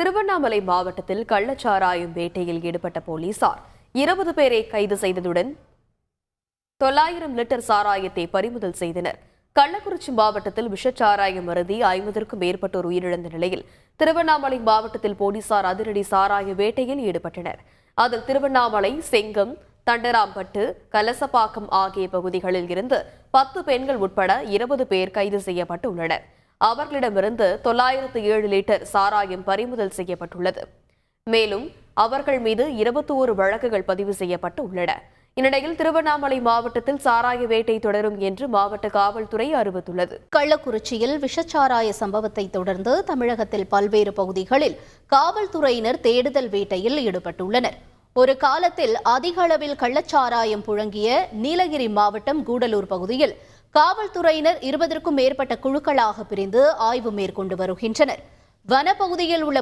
திருவண்ணாமலை மாவட்டத்தில் கள்ளச்சாராயம் வேட்டையில் ஈடுபட்ட போலீசார் இருபது பேரை கைது செய்ததுடன் தொள்ளாயிரம் லிட்டர் சாராயத்தை பறிமுதல் செய்தனர். கள்ளக்குறிச்சி மாவட்டத்தில் விஷச்சாராயம் அருதி ஐம்பதற்கும் மேற்பட்டோர் உயிரிழந்த நிலையில் திருவண்ணாமலை மாவட்டத்தில் போலீசார் அதிரடி சாராய வேட்டையில் ஈடுபட்டனர். அதில் திருவண்ணாமலை செங்கம் தண்டராம்பட்டு கலசப்பாக்கம் ஆகிய பகுதிகளில் இருந்து பத்து பெண்கள் உட்பட இருபது பேர் கைது செய்யப்பட்டு உள்ளனர் அவர்களிடமிருந்து தொள்ளாயிரத்து ஏழு லிட்டர் சாராயம் பறிமுதல் செய்யப்பட்டுள்ளது. மேலும் அவர்கள் மீது இருபத்தி ஒரு வழக்குகள் பதிவு செய்யப்பட்டு உள்ளன இந்நிலையில் திருவண்ணாமலை மாவட்டத்தில் சாராய வேட்டை தொடரும் என்று மாவட்ட காவல்துறை அறிவித்துள்ளது. கள்ளக்குறிச்சியில் விஷச்சாராய சம்பவத்தை தொடர்ந்து தமிழகத்தில் பல்வேறு பகுதிகளில் காவல்துறையினர் தேடுதல் வேட்டையில் ஈடுபட்டுள்ளனர். ஒரு காலத்தில் அதிக அளவில் கள்ளச்சாராயம் புழங்கிய நீலகிரி மாவட்டம் கூடலூர் பகுதியில் காவல்துறையினர் இருபதற்கும் மேற்பட்ட குழுக்களாக பிரிந்து ஆய்வு மேற்கொண்டு வருகின்றனர். வனப்பகுதியில் உள்ள